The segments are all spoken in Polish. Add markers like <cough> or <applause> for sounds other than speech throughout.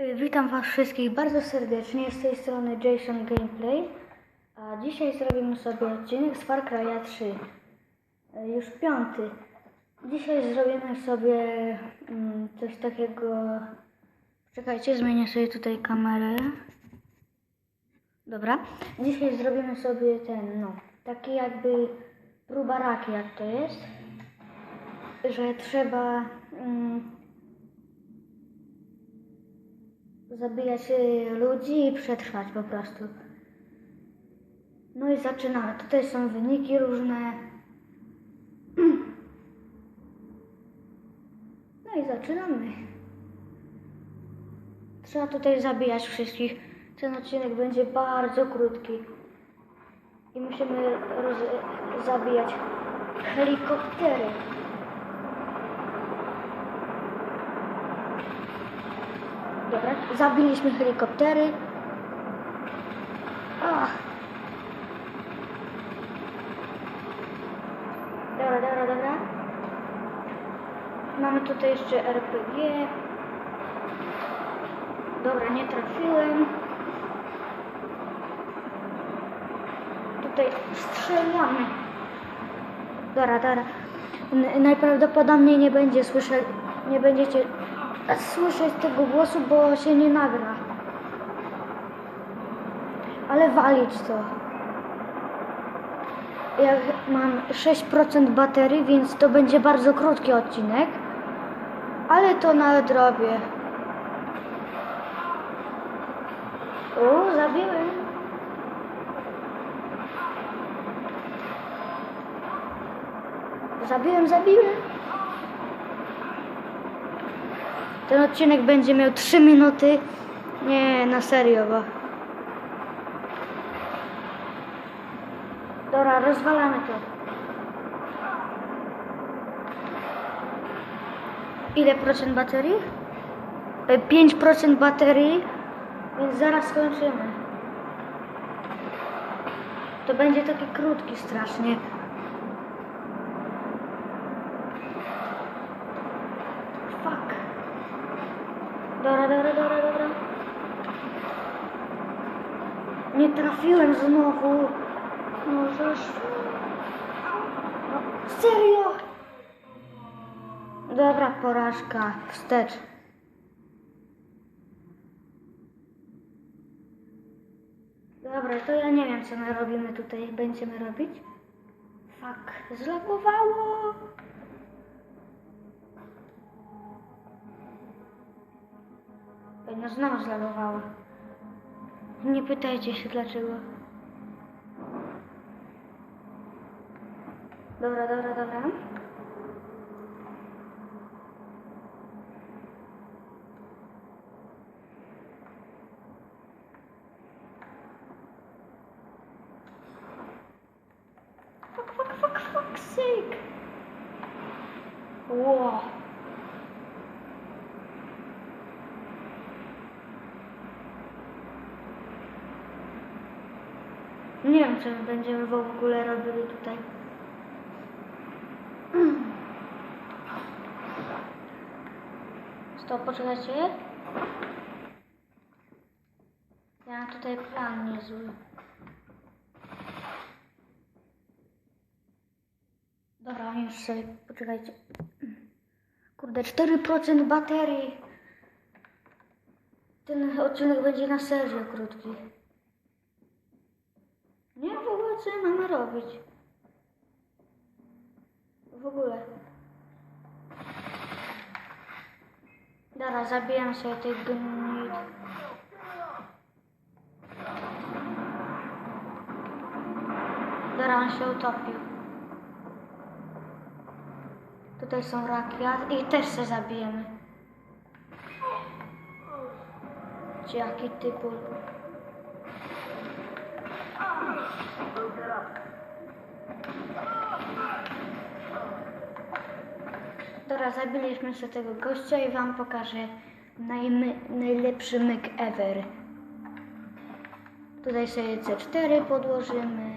Y, Witam Was wszystkich bardzo serdecznie z tej strony Jason Gameplay. A dzisiaj zrobimy sobie odcinek z Far Cry'a 3. Y, Już piąty. Dzisiaj zrobimy sobie mm, coś takiego. Czekajcie, zmienię sobie tutaj kamerę. Dobra. Dzisiaj zrobimy sobie ten, no, taki jakby próba raki, jak to jest. Że trzeba. Mm, zabijać ludzi i przetrwać po prostu. No i zaczynamy. Tutaj są wyniki różne. <clears throat> No i zaczynamy. Trzeba tutaj zabijać wszystkich. Ten odcinek będzie bardzo krótki. I musimy zabijać helikoptery. Dobra, zabiliśmy helikoptery. Ach. Dobra, dobra, dobra. Mamy tutaj jeszcze RPG. Dobra, nie trafiłem. Tutaj strzelamy. Dobra, dobra. Najprawdopodobniej nie będzie słyszeć, nie będziecie słyszeć tego głosu, bo się nie nagra. Ale walić to. Ja mam 6% baterii, więc to będzie bardzo krótki odcinek. Ale to nadrobię. O, zabiłem. Zabiłem, zabiłem. Ten odcinek będzie miał 3 minuty. Nie, na serio, bo. Dobra, rozwalamy to. Ile procent baterii? E, 5% baterii, więc zaraz skończymy. To będzie taki krótki strasznie. Fuck. Dobra, dobra, dobra, dobra. Nie trafiłem znowu. Możesz. No, serio? Dobra, porażka. Wstecz. Dobra, to ja nie wiem, co my robimy tutaj. Będziemy robić? Fuck, zlagowało. No znowu zlagowało. Nie pytajcie się dlaczego. Dobra, dobra, dobra. Fuck, fuck, fuck, fuck sake. Wow. Nie wiem, co my będziemy w ogóle robili tutaj. <clears throat> Stop, poczekajcie. Ja mam tutaj plan niezły. Dobra, już sobie, poczekajcie. Kurde, 4% baterii. Ten odcinek będzie na serio krótki. Co mamy robić. W ogóle. Dobra, zabijam sobie tych gnid. Dobra, on się utopił. Tutaj są raki, a ich też se zabijemy. Czy jaki typu? Dobra, zabiliśmy sobie tego gościa i wam pokażę najmy, najlepszy myk ever. Tutaj sobie C4 podłożymy.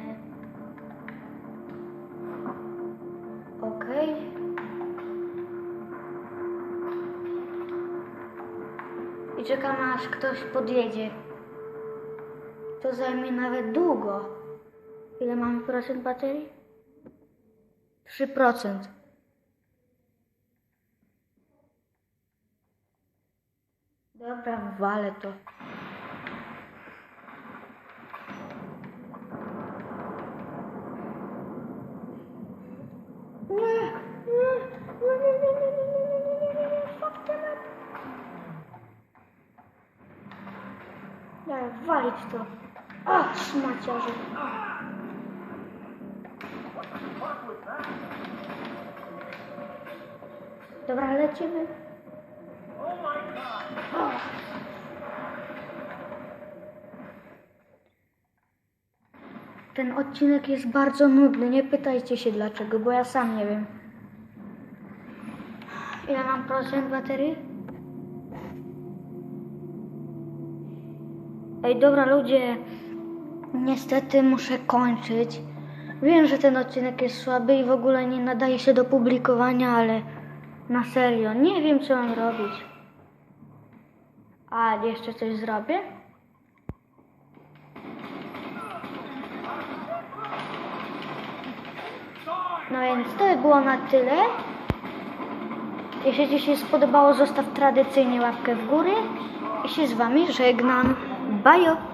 Okej. i czekamy aż ktoś podjedzie. To zajmie nawet długo. Ile mamy procent baterii? 3%. Dobra, walę to. Daj, walić to. Ach, szmaciarze. Ach. Dobra, lecimy. Ten odcinek jest bardzo nudny, nie pytajcie się dlaczego, bo ja sam nie wiem. Ile mam procent baterii? Ej, dobra ludzie, niestety muszę kończyć. Wiem, że ten odcinek jest słaby i w ogóle nie nadaje się do publikowania, ale na serio, nie wiem co mam robić. A, jeszcze coś zrobię? No więc to by było na tyle. Jeśli Ci się spodobało, zostaw tradycyjnie łapkę w górę. I się z Wami żegnam. Bajo!